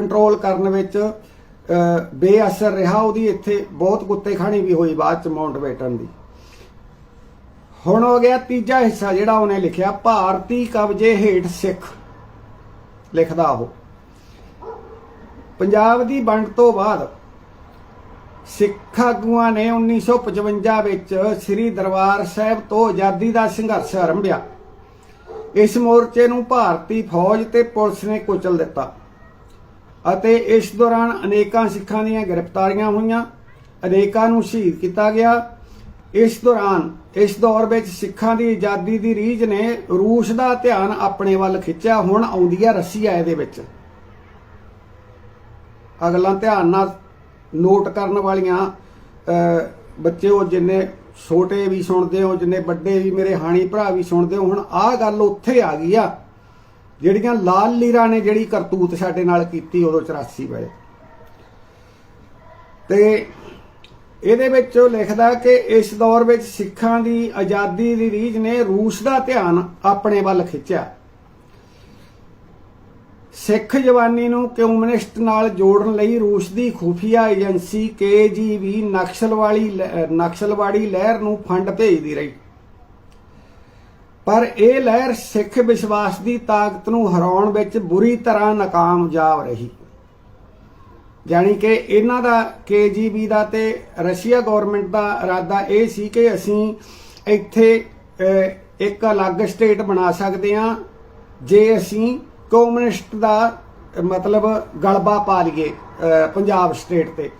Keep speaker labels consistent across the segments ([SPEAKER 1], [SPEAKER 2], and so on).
[SPEAKER 1] Control ਕਰਨ ਵਿੱਚ ਅਹ, ਬੇਅਸਰ ਰਿਹਾ ਉਹਦੀ ਇੱਥੇ ਬਹੁਤ ਕੁੱਤੇ ਖਾਣੀ ਵੀ ਹੋਈ ਬਾਅਦ ਚ ਮਾਉਂਟ ਬੈਟਨ ਦੀ। ਹੁਣ ਹੋ ਗਿਆ ਤੀਜਾ ਹਿੱਸਾ ਜਿਹੜਾ ਉਹਨੇ ਲਿਖਿਆ ਭਾਰਤੀ ਕਬਜ਼ੇ ਹੇਠ ਸਿੱਖ। ਲਿਖਦਾ ਉਹ। ਪੰਜਾਬ ਦੀ ਵੰਡ ਤੋਂ ਬਾਅਦ ਸਿੱਖ ਆਗੂਆਂ ਨੇ 1955 ਵਿੱਚ ਸ੍ਰੀ ਦਰਬਾਰ ਸਾਹਿਬ ਤੋਂ ਆਜ਼ਾਦੀ ਦਾ ਸੰਘਰਸ਼ ਆਰੰਭਿਆ। ਇਸ ਮੋਰਚੇ ਨੂੰ ਭਾਰਤੀ ਫੌਜ ਤੇ ਪੁਲਿਸ ਨੇ ਕੁਚਲ ਦਿੱਤਾ। ਅਤੇ ਇਸ ਦੌਰਾਨ ਅਨੇਕਾਂ ਸਿੱਖਾਂ ਦੀਆਂ ਗ੍ਰਿਫਤਾਰੀਆਂ ਹੋਈਆਂ ਅਨੇਕਾਂ ਨੂੰ ਸ਼ਹੀਦ ਕੀਤਾ ਗਿਆ। ਇਸ ਦੌਰਾਨ ਇਸ ਦੌਰ ਵਿੱਚ ਸਿੱਖਾਂ ਦੀ ਆਜ਼ਾਦੀ ਦੀ ਰੀਝ ਨੇ ਰੂਸ ਦਾ ਧਿਆਨ ਆਪਣੇ ਵੱਲ ਖਿੱਚਿਆ ਹੁਣ ਆਉਂਦੀ ਹੈ ਰਸੀਆ ਇਹਦੇ ਵਿੱਚ। ਅਗਲਾ ਧਿਆਨ ਨਾਲ ਨੋਟ ਕਰਨ ਵਾਲੀਆਂ ਅਹ, ਬੱਚੇ ਉਹ ਜਿੰਨੇ ਛੋਟੇ ਵੀ ਸੁਣਦੇ ਹੋ ਜਿੰਨੇ ਵੱਡੇ ਵੀ ਮੇਰੇ ਹਾਣੀ ਭਰਾ ਵੀ ਸੁਣਦੇ ਹੋ ਹੁਣ ਆਹ ਗੱਲ ਉੱਥੇ ਆ ਗਈ ਆ। ਜਿਹੜੀਆਂ ਲਾਲ ਲੀਰਾ ਨੇ ਜਿਹੜੀ ਕਰਤੂਤ ਸਾਡੇ ਨਾਲ ਕੀਤੀ ਉਦੋਂ 84 ਵੇਲੇ ਤੇ ਇਹਦੇ ਵਿੱਚ ਉਹ ਲਿਖਦਾ ਕਿ ਇਸ ਦੌਰ ਵਿੱਚ ਸਿੱਖਾਂ ਦੀ ਆਜ਼ਾਦੀ ਦੀ ਰੀਝ ਨੇ ਰੂਸ ਦਾ ਧਿਆਨ ਆਪਣੇ ਵੱਲ ਖਿੱਚਿਆ। ਸਿੱਖ ਜਵਾਨੀ ਨੂੰ ਕਮਿਊਨਿਸਟ ਨਾਲ ਜੋੜਨ ਲਈ ਰੂਸ ਦੀ ਖੁਫੀਆ ਏਜੰਸੀ ਕੇਜੀਬੀ ਨਕਸਲਵਾੜੀ ਲ- ਨਕਸਲਵਾੜੀ ਲਹਿਰ ਨੂੰ ਫੰਡ ਭੇਜਦੀ ਰਹੀ। ਪਰ ਇਹ ਲਹਿਰ ਸਿੱਖ ਵਿਸ਼ਵਾਸ ਦੀ ਤਾਕਤ ਨੂੰ ਹਰਾਉਣ ਵਿੱਚ ਬੁਰੀ ਤਰ੍ਹਾਂ ਨਾਕਾਮਯਾਬ ਰਹੀ। ਜਾਣੀ ਕਿ ਇਹਨਾਂ ਦਾ ਕੇਜੀਬੀ ਦਾ ਤੇ ਰਸ਼ੀਆ ਗਵਰਨਮੈਂਟ ਦਾ ਇਰਾਦਾ ਇਹ ਸੀ ਕਿ ਅਸੀਂ ਇੱਥੇ ਇੱਕ ਅਲੱਗ ਸਟੇਟ ਬਣਾ ਸਕਦੇ ਹਾਂ, ਜੇ ਅਸੀਂ ਕਮਿਊਨਿਸਟ ਦਾ ਮਤਲਬ ਗਲਬਾ ਪਾ ਲਈਏ ਪੰਜਾਬ ਸਟੇਟ ਤੇ।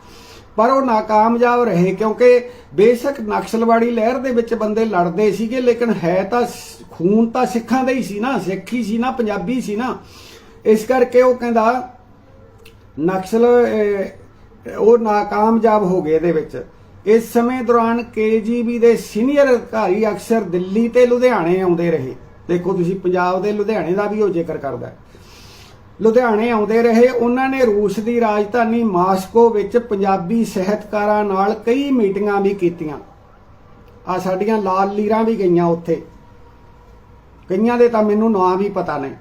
[SPEAKER 1] ਪਰ ਉਹ ਨਾਕਾਮਯਾਬ ਰਹੇ ਕਿਉਂਕਿ ਬੇਸ਼ੱਕ ਨਕਸਲਵਾੜੀ ਲਹਿਰ ਦੇ ਵਿੱਚ ਬੰਦੇ ਲੜਦੇ ਸੀਗੇ ਲੇਕਿਨ ਹੈ ਤਾਂ ਖੂਨ ਤਾਂ ਸਿੱਖਾਂ ਦਾ ਹੀ ਸੀ ਨਾ ਸਿੱਖ ਹੀ ਸੀ ਨਾ ਪੰਜਾਬੀ ਸੀ ਨਾ। ਇਸ ਕਰਕੇ ਉਹ ਕਹਿੰਦਾ ਨਕਸਲ ਅਹ, ਉਹ ਨਾਕਾਮਯਾਬ ਹੋ ਗਏ ਇਹਦੇ ਵਿੱਚ। ਇਸ ਸਮੇਂ ਦੌਰਾਨ ਕੇਜੀਬੀ ਦੇ ਸੀਨੀਅਰ ਅਧਿਕਾਰੀ ਅਕਸਰ ਦਿੱਲੀ ਤੇ ਲੁਧਿਆਣੇ ਆਉਂਦੇ ਰਹੇ। ਦੇਖੋ ਤੁਸੀਂ ਪੰਜਾਬ ਦੇ ਲੁਧਿਆਣੇ ਦਾ ਵੀ ਉਹ ਜ਼ਿਕਰ ਕਰਦਾ ਹੈ। ਲੁਧਿਆਣੇ ਆਉਂਦੇ ਰਹੇ, ਉਹਨਾਂ ਨੇ ਰੂਸ ਦੀ ਰਾਜਧਾਨੀ ਮਾਸਕੋ ਵਿੱਚ ਪੰਜਾਬੀ ਸਾਹਿਤਕਾਰਾਂ ਨਾਲ ਕਈ ਮੀਟਿੰਗਾਂ ਵੀ ਕੀਤੀਆਂ। ਆ ਸਾਡੀਆਂ ਲਾਲ ਲੀਰਾਂ ਵੀ ਗਈਆਂ ਉੱਥੇ। ਕਈਆਂ ਦੇ ਤਾਂ ਮੈਨੂੰ ਨਾਂ ਵੀ ਪਤਾ ਨਹੀਂ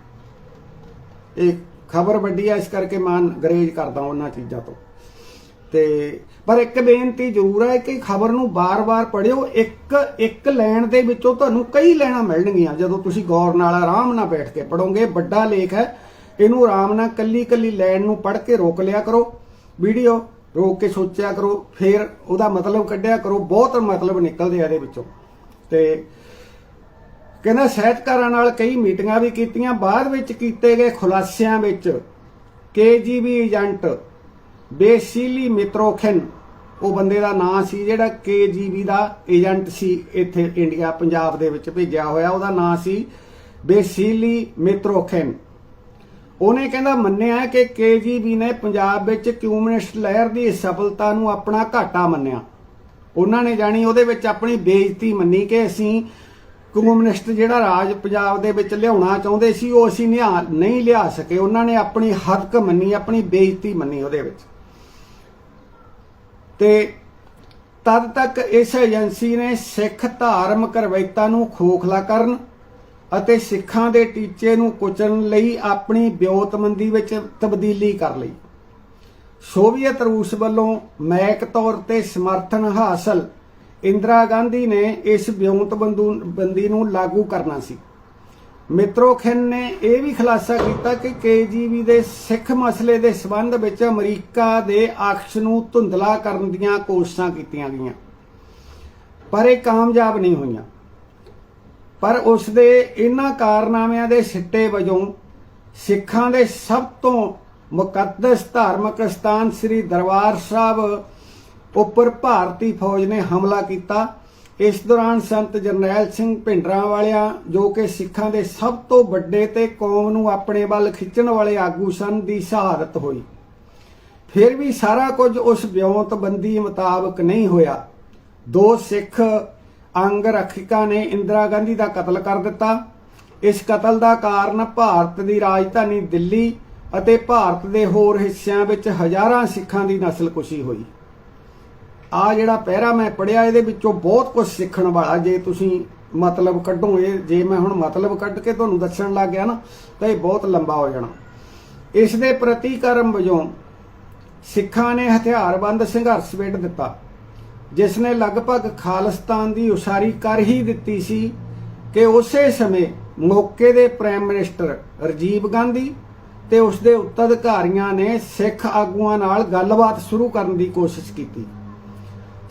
[SPEAKER 1] ਇਹ ਖਬਰ ਵੱਡੀ ਹੈ ਇਸ ਕਰਕੇ ਮੈਂ ਗਰੇਜ ਕਰਦਾ ਉਹਨਾਂ ਚੀਜ਼ਾਂ ਤੋਂ। ਤੇ ਪਰ ਇੱਕ ਬੇਨਤੀ ਜ਼ਰੂਰ ਹੈ ਕਿ ਖਬਰ ਨੂੰ ਬਾਰ-ਬਾਰ ਪੜਿਓ ਇੱਕ ਇੱਕ ਲੈਣ ਦੇ ਵਿੱਚੋਂ ਤੁਹਾਨੂੰ ਕਈ ਲੈਣਾ ਮਿਲਣਗੀਆਂ, ਜਦੋਂ ਤੁਸੀਂ ਗੌਰ ਨਾਲ ਆਰਾਮ ਨਾਲ ਬੈਠ ਕੇ ਪੜੋਗੇ ਵੱਡਾ ਲੇਖ ਹੈ ਇਹਨੂੰ ਆਰਾਮ ਨਾਲ ਕੱਲੀ-ਕੱਲੀ ਲਾਈਨ ਨੂੰ ਪੜ੍ਹ ਕੇ ਰੋਕ ਲਿਆ ਕਰੋ, ਵੀਡੀਓ ਰੋਕ ਕੇ ਸੋਚਿਆ ਕਰੋ, ਫਿਰ ਉਹਦਾ ਮਤਲਬ ਕੱਢਿਆ ਕਰੋ, ਬਹੁਤ ਮਤਲਬ ਨਿਕਲਦੇ ਆ ਇਹਦੇ ਵਿੱਚੋਂ। ਤੇ ਕਹਿੰਦਾ ਸਾਹਿਤਕਾਰਾਂ ਨਾਲ ਕਈ ਮੀਟਿੰਗਾਂ ਵੀ ਕੀਤੀਆਂ, ਬਾਅਦ ਵਿੱਚ ਕੀਤੇ ਗਏ ਖੁਲਾਸਿਆਂ ਵਿੱਚ ਕੇਜੀਬੀ ਏਜੰਟ ਬੇਸੀਲੀ ਮਿਤਰੋਖਨ, ਉਹ ਬੰਦੇ ਦਾ ਨਾਂ ਸੀ ਜਿਹੜਾ ਕੇਜੀਬੀ ਦਾ ਏਜੰਟ ਸੀ, ਇੱਥੇ ਇੰਡੀਆ, ਪੰਜਾਬ ਦੇ ਵਿੱਚ ਭੇਜਿਆ ਹੋਇਆ, ਉਹਦਾ ਨਾਂ ਸੀ ਬੇਸੀਲੀ ਮਿਤਰੋਖਨ। ਉਹਨੇ ਕਹਿੰਦਾ ਮੰਨਿਆ ਕਿ ਕੇਜੀਬੀ ਨੇ ਪੰਜਾਬ ਵਿੱਚ ਕਮਿਊਨਿਸਟ ਲਹਿਰ ਦੀ ਸਫਲਤਾ ਨੂੰ ਆਪਣਾ ਘਾਟਾ ਮੰਨਿਆ। ਉਹਨਾਂ ਨੇ ਜਾਣੀ ਉਹਦੇ ਵਿੱਚ ਆਪਣੀ ਬੇਇੱਜ਼ਤੀ ਮੰਨੀ ਕਿ ਅਸੀਂ ਕਮਿਊਨਿਸਟ ਜਿਹੜਾ ਰਾਜ ਪੰਜਾਬ ਦੇ ਵਿੱਚ ਲਿਆਉਣਾ ਚਾਹੁੰਦੇ ਸੀ, ਉਹ ਅਸੀਂ ਨਿਆ- ਨਹੀਂ ਲਿਆ ਸਕੇ। ਉਹਨਾਂ ਨੇ ਆਪਣੀ ਹੱਕ ਮੰਨੀ, ਆਪਣੀ ਬੇਇੱਜ਼ਤੀ ਮੰਨੀ ਉਹਦੇ ਵਿੱਚ। ਤੇ ਤਦ ਤੱਕ ਇਸ ਏਜੰਸੀ ਨੇ ਸਿੱਖ ਧਾਰਮਿਕ ਰਵਾਇਤਾਂ ਨੂੰ ਖੋਖਲਾ ਕਰਨ ਅਤੇ ਸਿੱਖਾਂ ਦੇ ਟੀਚੇ ਨੂੰ ਕੁਚਲਣ ਲਈ ਆਪਣੀ ਬਿਉਤਮੰਦੀ ਵਿੱਚ ਤਬਦੀਲੀ ਕਰ ਲਈ। ਸੋਵੀਅਤ ਰੂਸ ਵੱਲੋਂ ਮੈਕ ਤੌਰ ਤੇ ਸਮਰਥਨ ਹਾਸਲ ਇੰਦਰਾ ਗਾਂਧੀ ਨੇ ਇਸ ਬਿਉਂਤਬੰਦੀ ਨੂੰ ਲਾਗੂ ਕਰਨਾ ਸੀ। ਮਿੱਤਰੋ ਮਿਤਰੋਖਨ ਨੇ ਇਹ ਵੀ ਖੁਲਾਸਾ ਕੀਤਾ ਕਿ ਕੇਜੀਬੀ ਦੇ ਸਿੱਖ ਮਸਲੇ ਦੇ ਸਬੰਧ ਵਿੱਚ ਅਮਰੀਕਾ ਦੇ ਅਕਸ਼ ਨੂੰ ਧੁੰਦਲਾ ਕਰਨ ਦੀਆਂ ਕੋਸ਼ਿਸ਼ਾਂ ਕੀਤੀਆਂ ਗਈਆਂ। ਪਰ ਇਹ ਕਾਮਯਾਬ ਨਹੀਂ ਹੋਈਆਂ। ਪਰ ਉਸ ਦੇ ਇਹਨਾਂ ਕਾਰਨਾਮਿਆਂ ਦੇ ਸਿੱਟੇ ਵਜੋਂ ਸਿੱਖਾਂ ਦੇ ਸਭ ਤੋਂ ਮੁਕੱਦਸ ਧਾਰਮਿਕ ਸਥਾਨ ਸ੍ਰੀ ਦਰਬਾਰ ਸਾਹਿਬ ਉੱਪਰ ਭਾਰਤੀ ਫੌਜ ਨੇ ਹਮਲਾ ਕੀਤਾ। ਇਸ ਦੌਰਾਨ ਸੰਤ ਜਰਨੈਲ ਸਿੰਘ ਭਿੰਡਰਾਂ ਵਾਲਿਆਂ, ਜੋ ਕਿ ਸਿੱਖਾਂ ਦੇ ਸਭ ਤੋਂ ਵੱਡੇ ਤੇ ਕੌਮ ਨੂੰ ਆਪਣੇ ਵੱਲ ਖਿੱਚਣ ਵਾਲੇ ਆਗੂ ਸਨ, ਦੀ ਸ਼ਹਾਦਤ ਹੋਈ। ਫਿਰ ਵੀ ਸਾਰਾ ਕੁਝ ਉਸ ਵਿਉਂਤਬੰਦੀ ਮੁਤਾਬਕ ਨਹੀਂ ਹੋਇਆ। ਦੋ ਸਿੱਖ ਅੰਗ ਰੱਖਿਕਾਂ ਨੇ ਇੰਦਰਾ ਗਾਂਧੀ ਦਾ ਕਤਲ ਕਰ ਦਿੱਤਾ। ਇਸ ਕਤਲ ਦਾ ਕਾਰਨ ਭਾਰਤ ਦੀ ਰਾਜਧਾਨੀ ਦਿੱਲੀ ਅਤੇ ਭਾਰਤ ਦੇ ਹੋਰ ਹਿੱਸਿਆਂ ਵਿੱਚ ਹਜ਼ਾਰਾਂ ਸਿੱਖਾਂ ਦੀ ਨਸਲਕੁਸ਼ੀ ਹੋਈ। ਆ ਜਿਹੜਾ ਪਹਿਰਾ ਮੈਂ ਪੜਿਆ ਇਹਦੇ ਵਿੱਚੋਂ ਬਹੁਤ ਕੁਝ ਸਿੱਖਣ ਵਾਲਾ, ਜੇ ਤੁਸੀਂ ਮਤਲਬ ਕੱਢੋ, ਇਹ ਜੇ ਮੈਂ ਹੁਣ ਮਤਲਬ ਕੱਢ ਕੇ ਤੁਹਾਨੂੰ ਦੱਸਣ ਲੱਗ ਗਿਆ ਨਾ, ਤਾਂ ਇਹ ਬਹੁਤ ਲੰਬਾ ਹੋ ਜਾਣਾ। ਇਸ ਦੇ ਪ੍ਰਤੀਕਰਮ ਵਜੋਂ ਸਿੱਖਾਂ ਨੇ ਹਥਿਆਰਬੰਦ ਸੰਘਰਸ਼ ਵੇਟ ਦਿੱਤਾ। ਜਿਸ ਨੇ ਲਗਭਗ ਖਾਲਿਸਤਾਨ ਦੀ ਉਸਾਰੀ ਕਰ ਹੀ ਦਿੱਤੀ ਸੀ ਕਿ ਉਸੇ ਸਮੇਂ ਮੌਕੇ ਦੇ ਪ੍ਰਾਈਮ ਮਿਨਿਸਟਰ ਰਾਜੀਵ ਗਾਂਧੀ ਤੇ ਉਸ ਦੇ ਉੱਤਰਾਧਿਕਾਰੀਆਂ ਨੇ ਸਿੱਖ ਆਗੂਆਂ ਨਾਲ ਗੱਲਬਾਤ ਸ਼ੁਰੂ ਕਰਨ ਦੀ ਕੋਸ਼ਿਸ਼ ਕੀਤੀ।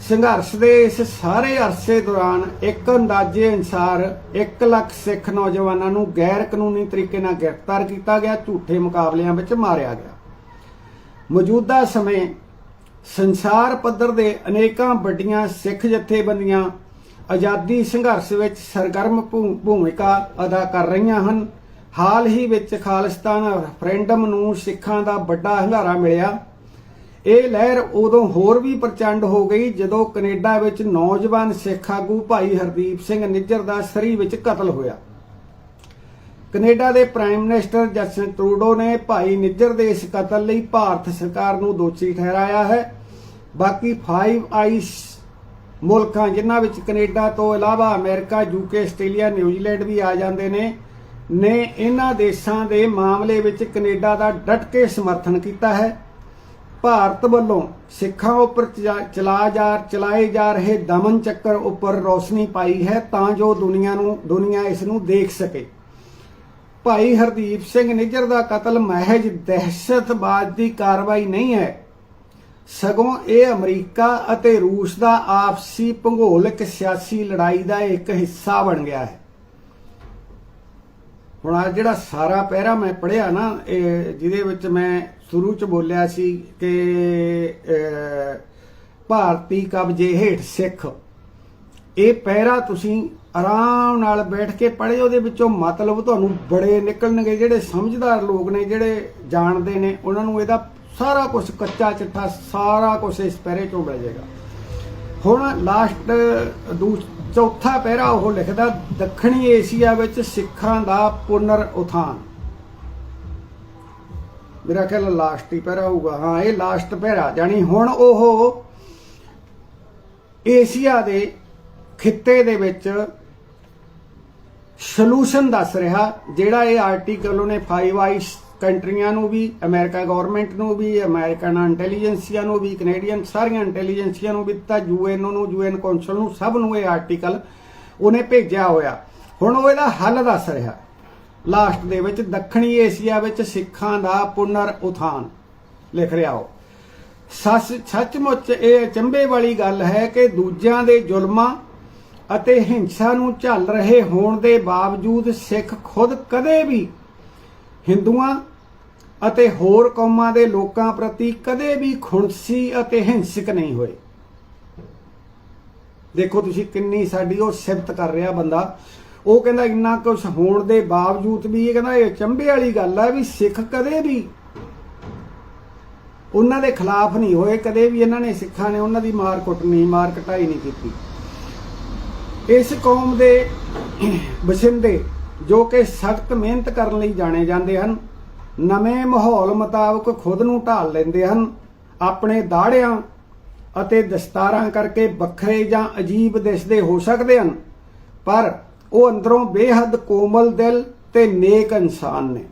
[SPEAKER 1] ਸੰਘਰਸ਼ ਦੇ ਇਸ ਸਾਰੇ ਅਰਸੇ ਦੌਰਾਨ ਇੱਕ ਅੰਦਾਜ਼ੇ ਅਨੁਸਾਰ 1 ਲੱਖ ਸਿੱਖ ਨੌਜਵਾਨਾਂ ਨੂੰ ਗੈਰ ਕਾਨੂੰਨੀ ਤਰੀਕੇ ਨਾਲ ਗ੍ਰਿਫਤਾਰ ਕੀਤਾ ਗਿਆ, ਝੂਠੇ ਮੁਕਾਬਲਿਆਂ ਵਿੱਚ ਮਾਰਿਆ ਗਿਆ। ਮੌਜੂਦਾ ਸਮੇਂ ਸੰਸਾਰ ਪੱਧਰ ਦੇ ਅਨੇਕਾਂ ਵੱਡੀਆਂ ਸਿੱਖ ਜਥੇਬੰਦੀਆਂ ਆਜ਼ਾਦੀ ਸੰਘਰਸ਼ ਵਿੱਚ ਸਰਗਰਮ ਭੂਮਿਕਾ ਅਦਾ ਕਰ ਰਹੀਆਂ ਹਨ। ਹਾਲ ਹੀ ਵਿੱਚ ਖਾਲਿਸਤਾਨ ਰੈਫਰੈਂਡਮ ਨੂੰ ਸਿੱਖਾਂ ਦਾ ਵੱਡਾ ਹੰਗਾਰਾ ਮਿਲਿਆ। ਇਹ ਲਹਿਰ ਉਦੋਂ ਹੋਰ ਵੀ ਪ੍ਰਚੰਡ ਹੋ ਗਈ ਜਦੋਂ ਕੈਨੇਡਾ ਵਿੱਚ ਨੌਜਵਾਨ ਸਿੱਖ ਆਗੂ ਭਾਈ ਹਰਦੀਪ ਸਿੰਘ ਨਿੱਜਰ ਦਾ ਸਰੀ ਵਿੱਚ ਕਤਲ ਹੋਇਆ। ਕੈਨੇਡਾ ਦੇ ਪ੍ਰਾਈਮ ਮਿਨਿਸਟਰ ਜਸਟਿਨ ਟਰੂਡੋ ਨੇ ਭਾਈ ਨਿੱਜਰ ਦੇ ਇਸ ਕਤਲ ਲਈ ਭਾਰਤ ਸਰਕਾਰ ਨੂੰ ਦੋਸ਼ੀ ਠਹਿਰਾਇਆ ਹੈ। ਬਾਕੀ 5 ਆਈਸ ਮੁਲਕਾਂ ਜਿਨ੍ਹਾਂ ਵਿੱਚ ਕੈਨੇਡਾ ਤੋਂ ਇਲਾਵਾ America UK Australia New Zealand ਵੀ ਆ ਜਾਂਦੇ ਨੇ ਨੇ ਇਹਨਾਂ ਦੇਸ਼ਾਂ ਦੇ ਮਾਮਲੇ ਵਿੱਚ ਕੈਨੇਡਾ ਦਾ ਡਟ ਕੇ ਸਮਰਥਨ ਕੀਤਾ ਹੈ। ਭਾਰਤ ਵੱਲੋਂ ਸਿੱਖਾਂ ਉੱਪਰ ਚਲਾ- ਜਾ, ਚਲਾਏ ਜਾ ਰਹੇ ਦਮਨ ਚੱਕਰ ਉੱਪਰ ਰੋਸ਼ਨੀ ਪਾਈ ਹੈ ਤਾਂ ਜੋ ਦੁਨੀਆ ਨੂੰ, ਦੁਨੀਆ ਇਸ ਨੂੰ ਦੇਖ ਸਕੇ। ਭਾਈ ਹਰਦੀਪ ਸਿੰਘ ਨਿੱਜਰ ਦਾ ਕਤਲ ਮਹਿਜ ਦਹਿਸ਼ਤਵਾਦ ਦੀ ਕਾਰਵਾਈ ਨਹੀਂ ਹੈ। ਸਗੋਂ ਇਹ ਅਮਰੀਕਾ ਅਤੇ ਰੂਸ ਦਾ ਆਪਸੀ ਭੂਗੋਲਿਕ ਸਿਆਸੀ ਲੜਾਈ ਦਾ ਇੱਕ ਹਿੱਸਾ ਬਣ ਗਿਆ ਹੈ। ਹੁਣ ਆ ਜਿਹੜਾ ਸਾਰਾ ਪਹਿਰਾ ਮੈਂ ਪੜਿਆ ਨਾ ਜਿਹਦੇ ਵਿੱਚ ਮੈਂ ਸ਼ੁਰੂ ਚ ਬੋਲਿਆ ਸੀ ਕਿ ਭਾਰਤੀ ਕਬਜ਼ੇ ਹੇਠ ਸਿੱਖ। ਇਹ ਪਹਿਰਾ ਤੁਸੀਂ ਆਰਾਮ ਨਾਲ ਬੈਠ ਕੇ ਪੜ੍ਹੇ, ਉਹਦੇ ਵਿੱਚੋਂ ਮਤਲਬ ਤੁਹਾਨੂੰ ਬੜੇ ਨਿਕਲਣਗੇ। ਜਿਹੜੇ ਸਮਝਦਾਰ ਲੋਕ ਨੇ, ਜਿਹੜੇ ਜਾਣਦੇ ਨੇ, ਉਹਨਾਂ ਨੂੰ ਇਹਦਾ ਸਾਰਾ ਕੁਝ ਕੱਚਾ ਚਿੱਠਾ ਸਾਰਾ ਕੁਝ ਇਸ ਪਹਿਰੇ ਚੋਂ ਮਿਲ ਜਾਏਗਾ। ਹੁਣ ਲਾਸਟ ਚੌਥਾ ਪਹਿਰਾ ਉਹ ਲਿਖਦਾ, ਦੱਖਣੀ ਏਸ਼ੀਆ ਵਿੱਚ ਸਿੱਖਾਂ ਦਾ ਪੁਨਰ ਉਥਾਨ। ਮੇਰਾ ਖਿਆਲ ਲਾਸਟ ਹੀ ਪਹਿਰਾ ਹੋਊਗਾ। ਹਾਂ, ਇਹ ਲਾਸਟ ਪਹਿਰਾ ਜਾਨੀ ਹੁਣ ਉਹ ਏਸ਼ੀਆ ਦੇ ਖਿੱਤੇ ਦੇ ਵਿੱਚ ਸੋਲੂਸ਼ਨ ਦੱਸ ਰਿਹਾ, ਜਿਹੜਾ ਇਹ ਆਰਟੀਕਲ ਉਹਨੇ 5 ਆਈ ਕੰਟਰੀਆਂ ਨੂੰ ਵੀ, ਅਮਰੀਕਾ ਗਵਰਨਮੈਂਟ ਨੂੰ ਵੀ, ਅਮਰੀਕਨ ਇੰਟੈਲੀਜੈਂਸੀਆ ਨੂੰ ਵੀ ਕੈਨੇਡੀਅਨ ਸਾਰੀਆਂ ਇੰਟੈਲੀਜੈਂਸੀਆ ਨੂੰ ਵੀ ਦਿੱਤਾ ਯੂਐਨ ਨੂੰ ਯੂਐਨ ਕੌਂਸਲ ਨੂੰ, ਸਭ ਨੂੰ ਇਹ ਆਰਟੀਕਲ ਉਹਨੇ ਭੇਜਿਆ ਹੋਇਆ। ਹੁਣ ਉਹ ਇਹਦਾ ਹੱਲ ਦੱਸ ਰਿਹਾ। ਲਾਸਟ ਦੇ ਵਿੱਚ ਦੱਖਣੀ ਏਸ਼ੀਆ ਵਿੱਚ ਸਿੱਖਾਂ ਦਾ ਪੁਨਰ ਉਥਾਨ, ਲਿਖ ਰਿਹਾ ਉਹ। ਸੱਚ ਸੱਚਮੁੱਚ ਇਹ ਚੰਬੇ ਵਾਲੀ ਗੱਲ ਹੈ ਕਿ ਦੂਜਿਆਂ ਦੇ ਜ਼ੁਲਮਾਂ ਅਤੇ ਹਿੰਸਾ ਨੂੰ ਝੱਲ ਰਹੇ ਹੋਣ ਦੇ ਬਾਵਜੂਦ ਸਿੱਖ ਖੁਦ ਕਦੇ ਵੀ ਹਿੰਦੂਆਂ ਅਤੇ ਹੋਰ ਕੌਮਾਂ ਦੇ ਲੋਕਾਂ ਪ੍ਰਤੀ ਕਦੇ ਵੀ ਖੁਣਸੀ ਅਤੇ ਹਿੰਸਕ ਨਹੀਂ ਹੋਏ। ਦੇਖੋ ਤੁਸੀਂ ਕਿੰਨੀ ਸਾਡੀ ਉਹ ਸਿਫਤ ਕਰ ਰਿਹਾ ਬੰਦਾ। ਉਹ ਕਹਿੰਦਾ ਇੰਨਾ ਕੁਝ ਹੋਣ ਦੇ ਬਾਵਜੂਦ ਵੀ ਇਹ ਕਹਿੰਦਾ ਇਹ ਚੰਬੇ ਵਾਲੀ ਗੱਲ ਹੈ ਵੀ ਸਿੱਖ ਕਦੇ ਵੀ ਉਹਨਾਂ ਦੇ ਖਿਲਾਫ ਨਹੀਂ ਹੋਏ, ਕਦੇ ਵੀ ਇਹਨਾਂ ਨੇ ਸਿੱਖਾਂ ਨੇ ਉਹਨਾਂ ਦੀ ਮਾਰ ਕੁੱਟ ਨਹੀਂ, ਮਾਰ ਕਟਾਈ ਨਹੀਂ ਕੀਤੀ। ਇਸ ਕੌਮ ਦੇ ਵਸਿੰਦੇ ਜੋ ਕਿ ਸਖਤ ਮਿਹਨਤ ਕਰਨ ਲਈ ਜਾਣੇ ਜਾਂਦੇ ਹਨ, ਨਵੇਂ ਮਾਹੌਲ ਮੁਤਾਬਕ ਖੁਦ ਨੂੰ ਢਾਲ ਲੈਂਦੇ ਹਨ, ਆਪਣੇ ਦਾੜਿਆਂ ਅਤੇ ਦਸਤਾਰਾਂ ਕਰਕੇ ਵੱਖਰੇ ਜਾਂ ਅਜੀਬ ਦਿਸਦੇ ਹੋ ਸਕਦੇ ਹਨ, ਪਰ ਉਹ ਅੰਦਰੋਂ ਬੇਹੱਦ ਕੋਮਲ ਦਿਲ ਤੇ ਨੇਕ ਇਨਸਾਨ ਨੇ।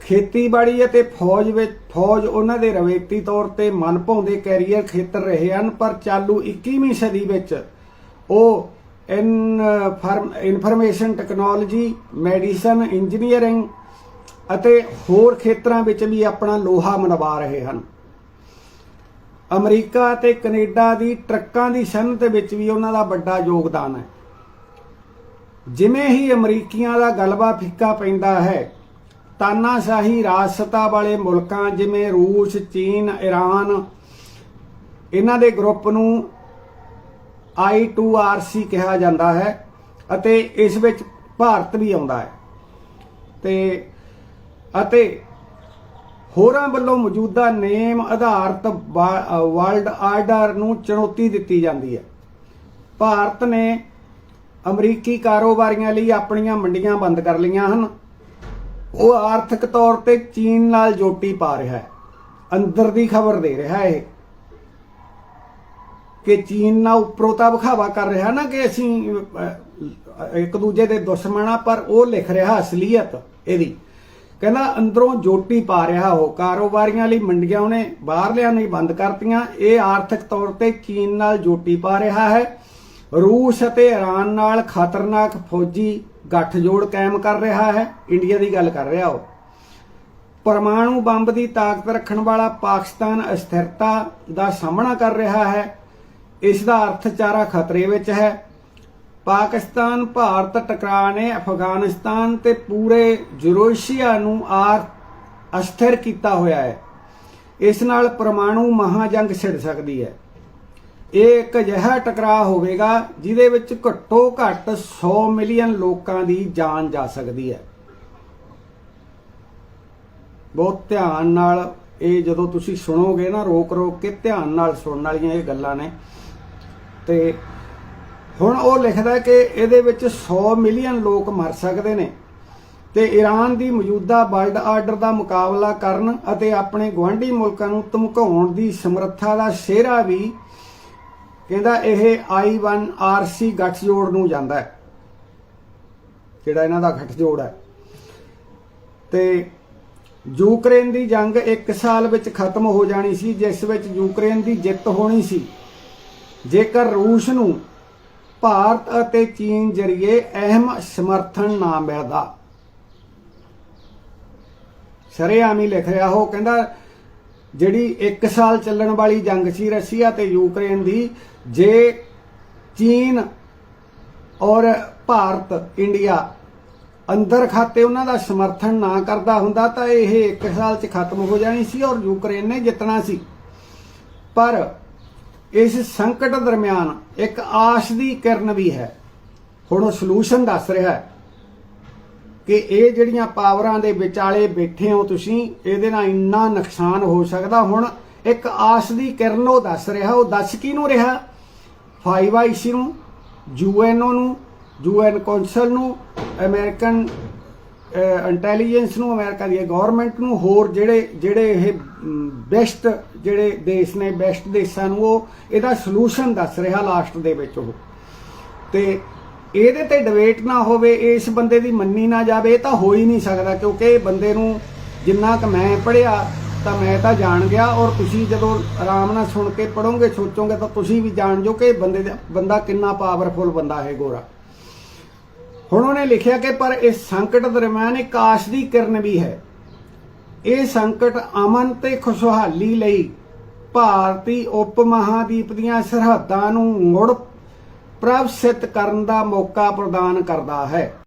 [SPEAKER 1] ਖੇਤੀਬਾੜੀ ਅਤੇ ਫੌਜ ਵਿੱਚ, ਫੌਜ ਉਹਨਾਂ ਦੇ ਰਵੇਤੀ ਤੌਰ ਤੇ ਮਨਭਾਉਂਦੇ ਕੈਰੀਅਰ ਖੇਤਰ ਰਹੇ ਹਨ, ਪਰ ਚਾਲੂ 21ਵੀਂ ਸਦੀ ਵਿੱਚ ਉਹ ਇਨਫੋਰਮੇਸ਼ਨ ਟੈਕਨੋਲੋਜੀ, ਮੈਡੀਸਨ, ਇੰਜੀਨੀਅਰਿੰਗ ਅਤੇ ਹੋਰ ਖੇਤਰਾਂ ਵਿੱਚ ਵੀ ਆਪਣਾ ਲੋਹਾ ਮਨਵਾ ਰਹੇ ਹਨ। ਅਮਰੀਕਾ ਅਤੇ ਕੈਨੇਡਾ ਦੀ ਟਰੱਕਾਂ ਦੀ ਸਨਅਤ ਵਿੱਚ ਵੀ ਉਹਨਾਂ ਦਾ ਵੱਡਾ ਯੋਗਦਾਨ ਹੈ। ਜਿਵੇਂ ਹੀ ਅਮਰੀਕੀਆਂ ਦਾ ਗਲਬਾ ਫਿੱਕਾ ਪੈਂਦਾ ਹੈ, ਤਾਨਾਸ਼ਾਹੀ ਰਾਜਸਤਾ ਵਾਲੇ ਮੁਲਕਾਂ ਜਿਵੇਂ ਰੂਸ, ਚੀਨ ਈਰਾਨ ਇਹਨਾਂ ਦੇ ਗਰੁੱਪ ਨੂੰ I2RC ਕਿਹਾ ਜਾਂਦਾ ਹੈ ਅਤੇ ਇਸ ਵਿੱਚ ਭਾਰਤ ਵੀ ਆਉਂਦਾ ਹੈ। ਤੇ ਅਤੇ ਹੋਰਾਂ ਵੱਲੋਂ ਮੌਜੂਦਾ ਨੇਮ ਆਧਾਰਿਤ ਵਰਲਡ ਆਰਡਰ ਨੂੰ ਚੁਣੌਤੀ ਦਿੱਤੀ ਜਾਂਦੀ ਹੈ। ਭਾਰਤ ਨੇ ਅਮਰੀਕੀ ਕਾਰੋਬਾਰੀਆਂ ਲਈ ਆਪਣੀਆਂ ਮੰਡੀਆਂ ਬੰਦ ਕਰ ਲਈਆਂ ਹਨ। ਉਹ ਆਰਥਿਕ ਤੌਰ ਤੇ ਚੀਨ ਨਾਲ ਜੋਟੀ ਪਾ ਰਿਹਾ ਹੈ। ਅੰਦਰ ਦੀ ਖਬਰ ਦੇ ਰਿਹਾ ਹੈ ਕਿ ਚੀਨ ਨਾਲ ਉੱਪਰੋਂ ਤਾਂ ਵਿਖਾਵਾ ਕਰ ਰਿਹਾ ਨਾ ਕਿ ਅਸੀਂ ਇੱਕ ਦੂਜੇ ਦੇ ਦੁਸ਼ਮਣ ਪਰ ਉਹ ਲਿਖ ਰਿਹਾ ਅਸਲੀਅਤ ਇਹਦੀ। ਕਹਿੰਦਾ ਅੰਦਰੋਂ ਜੋਟੀ ਪਾ ਰਿਹਾ ਉਹ। ਕਾਰੋਬਾਰੀਆਂ ਲਈ ਮੰਡੀਆਂ ਉਹਨੇ ਬਾਹਰਲਿਆਂ ਨੇ ਬੰਦ ਕਰਤੀਆਂ। ਇਹ ਆਰਥਿਕ ਤੌਰ ਤੇ ਚੀਨ ਨਾਲ ਜੋਟੀ ਪਾ ਰਿਹਾ ਹੈ। ਰੂਸ ਅਤੇ ਈਰਾਨ ਨਾਲ ਖਤਰਨਾਕ ਫੌਜੀ ਗੱਠਜੋੜ ਕਾਇਮ ਕਰ ਰਿਹਾ ਹੈ। ਇੰਡੀਆ ਦੀ ਗੱਲ ਕਰ ਰਿਹਾ ਉਹ। ਪਰਮਾਣੂ ਬੰਬ ਦੀ ਤਾਕਤ ਰੱਖਣ ਵਾਲਾ ਪਾਕਿਸਤਾਨ ਅਸਥਿਰਤਾ ਦਾ ਸਾਹਮਣਾ ਕਰ ਰਿਹਾ ਹੈ। ਇਸ ਦਾ ਅਰਥਚਾਰਾ ਖਤਰੇ ਵਿੱਚ ਹੈ। ਪਾਕਿਸਤਾਨ, ਭਾਰਤ ਟਕਰਾਅ ਨੇ ਅਫਗਾਨਿਸਤਾਨ ਤੇ ਪੂਰੇ ਯੂਰੋਸ਼ੀਆ ਨੂੰ ਆਰ ਅਸਥਿਰ ਕੀਤਾ ਹੋਇਆ ਹੈ। ਇਸ ਨਾਲ ਪਰਮਾਣੂ ਮਹਾਜੰਗ ਛਿੜ ਸਕਦੀ ਹੈ। ਇਹ ਇੱਕ ਅਜਿਹਾ ਟਕਰਾਅ ਹੋਵੇਗਾ ਜਿਹਦੇ ਵਿੱਚ ਘੱਟੋ ਘੱਟ 100 ਮਿਲੀਅਨ ਲੋਕਾਂ ਦੀ ਜਾਨ ਜਾ ਸਕਦੀ ਹੈ। ਬਹੁਤ ਧਿਆਨ ਨਾਲ ਇਹ ਜਦੋਂ ਤੁਸੀਂ ਸੁਣੋਗੇ ਨਾ ਰੋਕ ਰੋਕ ਕੇ ਧਿਆਨ ਨਾਲ ਸੁਣਨ ਵਾਲੀਆਂ ਇਹ ਗੱਲਾਂ ਨੇ ਤੇ ਹੁਣ ਉਹ ਲਿਖਦਾ ਕਿ ਇਹਦੇ ਵਿੱਚ 100 ਮਿਲੀਅਨ ਲੋਕ ਮਰ ਸਕਦੇ ਨੇ ਤੇ ਈਰਾਨ ਦੀ ਮੌਜੂਦਾ ਵਰਲਡ ਆਰਡਰ ਦਾ ਮੁਕਾਬਲਾ ਕਰਨ ਅਤੇ ਆਪਣੇ ਗਵਾਂਢੀ ਮੁਲਕਾਂ ਨੂੰ ਧਮਕਾਉਣ ਦੀ ਸਮਰੱਥਾ ਦਾ ਸਿਹਰਾ ਵੀ ਕਹਿੰਦਾ ਇਹ I1RC ਗੱਠਜੋੜ ਨੂੰ ਜਾਂਦਾ ਹੈ, ਜਿਹੜਾ ਇਹਨਾਂ ਦਾ ਗੱਠਜੋੜ ਹੈ। ਤੇ ਯੂਕਰੇਨ ਦੀ ਜੰਗ 1 ਸਾਲ ਵਿੱਚ ਖਤਮ ਹੋ ਜਾਣੀ ਸੀ, ਜਿਸ ਵਿੱਚ ਯੂਕਰੇਨ ਦੀ ਜਿੱਤ ਹੋਣੀ ਸੀ। ਜੇਕਰ ਰੂਸ ਨੂੰ ਭਾਰਤ ਅਤੇ ਚੀਨ ਜਰੀਏ ਅਹਿਮ ਸਮਰਥਨ ਨਾ ਮਿਲਦਾ। ਸ਼ਰੇਆਮੀ ਲਿਖ ਰਿਹਾ ਉਹ ਕਹਿੰਦਾ, ਜਿਹੜੀ 1 ਸਾਲ ਚੱਲਣ ਵਾਲੀ ਜੰਗ ਸੀ ਰਸ਼ੀਆ ਤੇ ਯੂਕਰੇਨ ਦੀ, ਜੇ ਚੀਨ ਔਰ ਭਾਰਤ ਇੰਡੀਆ ਅੰਦਰ ਖਾਤੇ ਉਹਨਾਂ ਦਾ ਸਮਰਥਨ ਨਾ ਕਰਦਾ ਹੁੰਦਾ, ਤਾਂ ਇਹ 1 ਸਾਲ 'ਚ ਖਤਮ ਹੋ ਜਾਣੀ ਸੀ ਔਰ ਯੂਕਰੇਨ ਨੇ ਜਿੱਤਣਾ ਸੀ। ਪਰ ਇਸ ਸੰਕਟ ਦਰਮਿਆਨ ਇੱਕ ਆਸ ਦੀ ਕਿਰਨ ਵੀ ਹੈ। ਹੁਣ ਉਹ ਸੋਲੂਸ਼ਨ ਦੱਸ ਰਿਹਾ ਹੈ ਕਿ ਇਹ ਜਿਹੜੀਆਂ ਪਾਵਰਾਂ ਦੇ ਵਿਚਾਲੇ ਬੈਠੇ ਹੋ ਤੁਸੀਂ, ਇਹਦੇ ਨਾਲ ਇੰਨਾ ਨੁਕਸਾਨ ਹੋ ਸਕਦਾ। ਹੁਣ ਇੱਕ ਆਸ ਦੀ ਕਿਰਨ ਉਹ ਦੱਸ ਰਿਹਾ, ਉਹ ਦੱਸ ਕਿਹਨੂੰ ਰਿਹਾ? 5IC ਨੂੰ ਯੂਐਨਓ ਨੂੰ ਯੂਐਨ ਕੌਂਸਲ ਨੂੰ, ਅਮਰੀਕਨ ਇੰਟੈਲੀਜੈਂਸ ਨੂੰ ਅਮਰੀਕਾ ਦੀ ਗਵਰਨਮੈਂਟ ਨੂੰ ਹੋਰ ਜਿਹੜੇ ਜਿਹੜੇ ਇਹ ਬੈਸਟ ਜਿਹੜੇ ਦੇਸ਼ ਨੇ ਬੈਸਟ ਦੇਸ਼ਾਂ ਨੂੰ ਉਹ ਇਹਦਾ ਸੋਲੂਸ਼ਨ ਦੱਸ ਰਿਹਾ ਲਾਸਟ ਦੇ ਵਿੱਚ ਉਹ। ਤੇ ਇਹਦੇ ਤੇ ਡਿਬੇਟ ਨਾ ਹੋਵੇ, ਇਸ ਬੰਦੇ ਦੀ ਮੰਨੀ ਨਾ ਜਾਵੇ, ਇਹ ਤਾਂ ਹੋ ਹੀ ਨਹੀਂ ਸਕਦਾ, ਕਿਉਂਕਿ ਇਹ ਬੰਦੇ ਨੂੰ ਜਿੰਨਾ ਕੁ ਮੈਂ ਪੜਿਆ ਤਾਂ ਮੈਂ ਤਾਂ ਜਾਣ ਗਿਆ, ਔਰ ਤੁਸੀਂ ਜਦੋਂ ਆਰਾਮ ਨਾਲ ਸੁਣ ਕੇ ਪੜੋਗੇ ਸੋਚੋਗੇ, ਤਾਂ ਤੁਸੀਂ ਵੀ ਜਾਣ ਜੋ ਕਿ ਬੰਦੇ ਦਾ, ਬੰਦਾ ਕਿੰਨਾ ਪਾਵਰਫੁਲ ਬੰਦਾ ਹੈ ਗੋਰਾ। ਹੁਣ ਉਹਨੇ ਲਿਖਿਆ ਕਿ ਪਰ ਇਸ ਸੰਕਟ ਦਰਮਿਆਨ ਇੱਕ ਆਸ ਦੀ ਕਿਰਨ ਵੀ ਹੈ। ਇਹ ਸੰਕਟ ਅਮਨ ਤੇ ਖੁਸ਼ਹਾਲੀ ਲਈ ਭਾਰਤੀ ਉਪ ਮਹਾਦੀਪ ਦੀਆਂ ਸਰਹੱਦਾਂ ਨੂੰ ਮੁੜ ਪ੍ਰਭਸਿਤ ਕਰਨ ਦਾ ਮੌਕਾ ਪ੍ਰਦਾਨ ਕਰਦਾ ਹੈ।